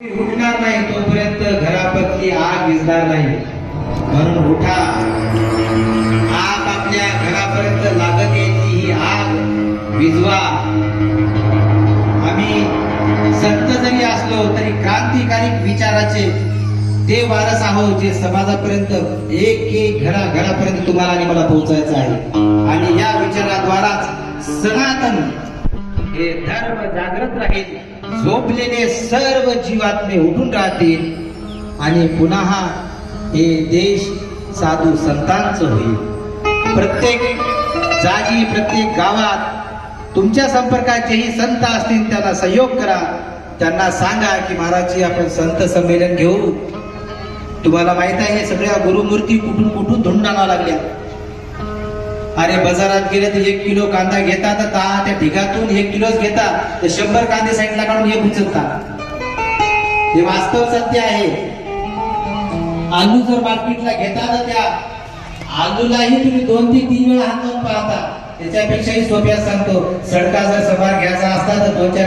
उठणार नाही तोपर्यंत घरापतली आग विझणार नाही. म्हणून उठा. आग आपल्या घरापर्यंत लागत यायची ही आग विजवा आम्ही संत जरी असलो तरी क्रांतिकारी विचाराचे ते वारस आहोत जे समाजापर्यंत एक एक घरा घरापर्यंत तुम्हाला आणि मला पोहोचायचं आहे. आणि या विचाराद्वाराच सनातन हे धर्म जागृत राहील झोपलेले सर्व जीवात्मे उठून राहतील आणि पुन्हा हे देश साधू संतांच होईल. प्रत्येक जागी प्रत्येक गावात तुमच्या संपर्काचेही संत असतील त्यांना सहयोग करा. त्यांना सांगा की महाराजजी आपण संत संमेलन घेऊ. तुम्हाला माहीत आहे हे सगळ्या गुरुमूर्ती कुठून कुठून धुंडाणा लागल्या. अरे बाजारात गेले तर एक किलो कांदा घेता तर त्या ढिगातून एक किलोच घेता. तर शंभर कांदे साईडला काढून एक उचलतात हे वास्तव सत्य आहे. आलू जर मार्केटला घेता तर त्या आलूलाही तुम्ही दोन ते तीन वेळा हात पाहता. त्याच्यापेक्षाही सोप्या सांगतो सडका जर सभार घ्यायचा असता तर दोन चार